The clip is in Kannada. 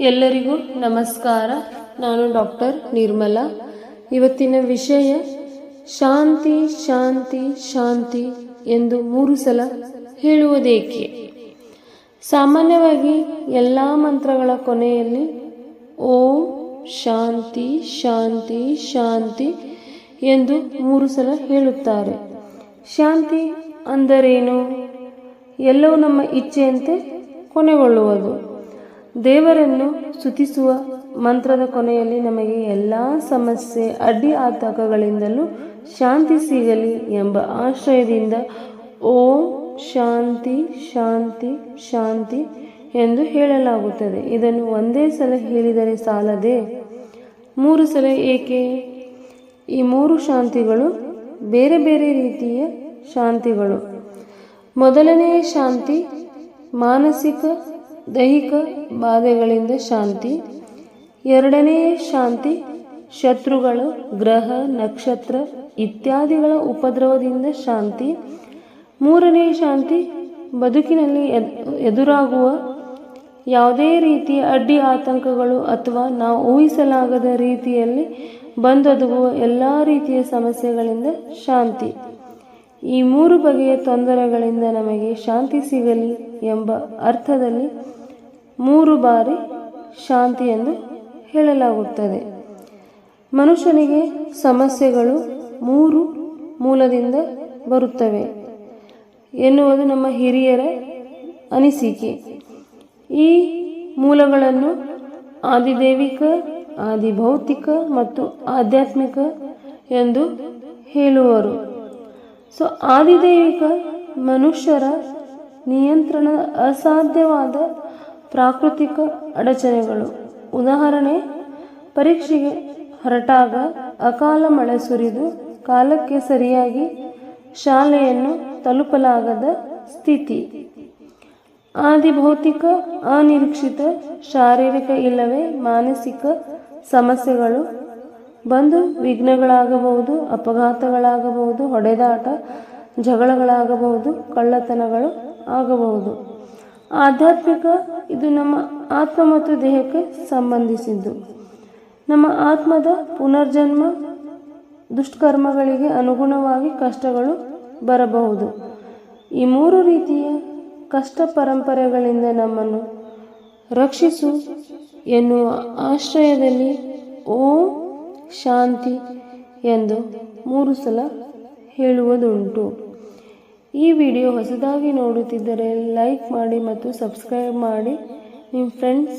ಎಲ್ಲರಿಗೂ ನಮಸ್ಕಾರ. ನಾನು ಡಾಕ್ಟರ್ ನಿರ್ಮಲಾ. ಇವತ್ತಿನ ವಿಷಯ ಶಾಂತಿ ಶಾಂತಿ ಶಾಂತಿ ಎಂದು ಮೂರು ಸಲ ಹೇಳುವುದೇಕೆ? ಸಾಮಾನ್ಯವಾಗಿ ಎಲ್ಲ ಮಂತ್ರಗಳ ಕೊನೆಯಲ್ಲಿ ಓಂ ಶಾಂತಿ ಶಾಂತಿ ಶಾಂತಿ ಎಂದು ಮೂರು ಸಲ ಹೇಳುತ್ತಾರೆ. ಶಾಂತಿ ಅಂದರೇನು? ಎಲ್ಲವೂ ನಮ್ಮ ಇಚ್ಛೆಯಂತೆ ಕೊನೆಗೊಳ್ಳುವುದು. ದೇವರನ್ನು ಸ್ತುತಿಸುವ ಮಂತ್ರದ ಕೊನೆಯಲ್ಲಿ ನಮಗೆ ಎಲ್ಲ ಸಮಸ್ಯೆ, ಅಡ್ಡಿ ಆತಂಕಗಳಿಂದಲೂ ಶಾಂತಿ ಸಿಗಲಿ ಎಂಬ ಆಶ್ರಯದಿಂದ ಓಂ ಶಾಂತಿ ಶಾಂತಿ ಶಾಂತಿ ಎಂದು ಹೇಳಲಾಗುತ್ತದೆ. ಇದನ್ನು ಒಂದೇ ಸಲ ಹೇಳಿದರೆ ಸಾಲದೆ? ಮೂರು ಸಲ ಏಕೆ? ಈ ಮೂರು ಶಾಂತಿಗಳು ಬೇರೆ ಬೇರೆ ರೀತಿಯ ಶಾಂತಿಗಳು. ಮೊದಲನೆಯ ಶಾಂತಿ ಮಾನಸಿಕ ದೈಹಿಕ ಬಾಧೆಗಳಿಂದ ಶಾಂತಿ. ಎರಡನೆಯ ಶಾಂತಿ, ಶತ್ರುಗಳು, ಗ್ರಹ, ನಕ್ಷತ್ರ ಇತ್ಯಾದಿಗಳ ಉಪದ್ರವದಿಂದ ಶಾಂತಿ. ಮೂರನೇ ಶಾಂತಿ, ಬದುಕಿನಲ್ಲಿ ಎದ್- ಎದುರಾಗುವ ಯಾವುದೇ ರೀತಿಯ ಅಡ್ಡಿ ಆತಂಕಗಳು ಅಥವಾ ನಾವು ಊಹಿಸಲಾಗದ ರೀತಿಯಲ್ಲಿ ಬಂದೊದಗುವ ಎಲ್ಲ ರೀತಿಯ ಸಮಸ್ಯೆಗಳಿಂದ ಶಾಂತಿ. ಈ ಮೂರು ಬಗೆಯ ತೊಂದರೆಗಳಿಂದ ನಮಗೆ ಶಾಂತಿ ಸಿಗಲಿ ಎಂಬ ಅರ್ಥದಲ್ಲಿ ಮೂರು ಬಾರಿ ಶಾಂತಿ ಎಂದು ಹೇಳಲಾಗುತ್ತದೆ. ಮನುಷ್ಯನಿಗೆ ಸಮಸ್ಯೆಗಳು ಮೂರು ಮೂಲದಿಂದ ಬರುತ್ತವೆ. ಎನ್ನುವುದು ನಮ್ಮ ಹಿರಿಯರ ಅನಿಸಿಕೆ. ಈ ಮೂಲಗಳನ್ನು ಆದಿದೈವಿಕ, ಆದಿಭೌತಿಕ ಮತ್ತು ಆಧ್ಯಾತ್ಮಿಕ ಎಂದು ಹೇಳುವರು. ಸೊ, ಆದಿದೈವಿಕ ಮನುಷ್ಯರ ನಿಯಂತ್ರಣ ಅಸಾಧ್ಯವಾದ ಪ್ರಾಕೃತಿಕ ಅಡಚಣೆಗಳು. ಉದಾಹರಣೆ, ಪರೀಕ್ಷೆಗೆ ಹೊರಟಾಗ ಅಕಾಲ ಮಳೆ ಸುರಿದು ಕಾಲಕ್ಕೆ ಸರಿಯಾಗಿ ಶಾಲೆಯನ್ನು ತಲುಪಲಾಗದ ಸ್ಥಿತಿ. ಆದಿಭೌತಿಕ, ಅನಿರೀಕ್ಷಿತ, ಶಾರೀರಿಕ ಇಲ್ಲವೇ ಮಾನಸಿಕ ಸಮಸ್ಯೆಗಳು. ಬಂದು ವಿಘ್ನಗಳಾಗಬಹುದು, ಅಪಘಾತಗಳಾಗಬಹುದು, ಹೊಡೆದಾಟ, ಜಗಳಗಳಾಗಬಹುದು, ಕಳ್ಳತನಗಳು ಆಗಬಹುದು. ಆಧ್ಯಾತ್ಮಿಕ ಇದು ನಮ್ಮ ಆತ್ಮ ಮತ್ತು ದೇಹಕ್ಕೆ ಸಂಬಂಧಿಸಿದ್ದು. ನಮ್ಮ ಆತ್ಮದ ಪುನರ್ಜನ್ಮ ದುಷ್ಕರ್ಮಗಳಿಗೆ ಅನುಗುಣವಾಗಿ ಕಷ್ಟಗಳು ಬರಬಹುದು. ಈ ಮೂರು ರೀತಿಯ ಕಷ್ಟ ಪರಂಪರೆಗಳಿಂದ ನಮ್ಮನ್ನು ರಕ್ಷಿಸು ಎನ್ನುವ ಆಶ್ರಯದಲ್ಲಿ ಓಂ ಶಾಂತಿ ಎಂದು ಮೂರು ಸಲ ಹೇಳುವುದುಂಟು. ಈ ವಿಡಿಯೋ ಹೊಸದಾಗಿ ನೋಡುತ್ತಿದ್ದರೆ ಲೈಕ್ ಮಾಡಿ ಮತ್ತು ಸಬ್ಸ್ಕ್ರೈಬ್ ಮಾಡಿ. ನಿಮ್ಮ ಫ್ರೆಂಡ್ಸ್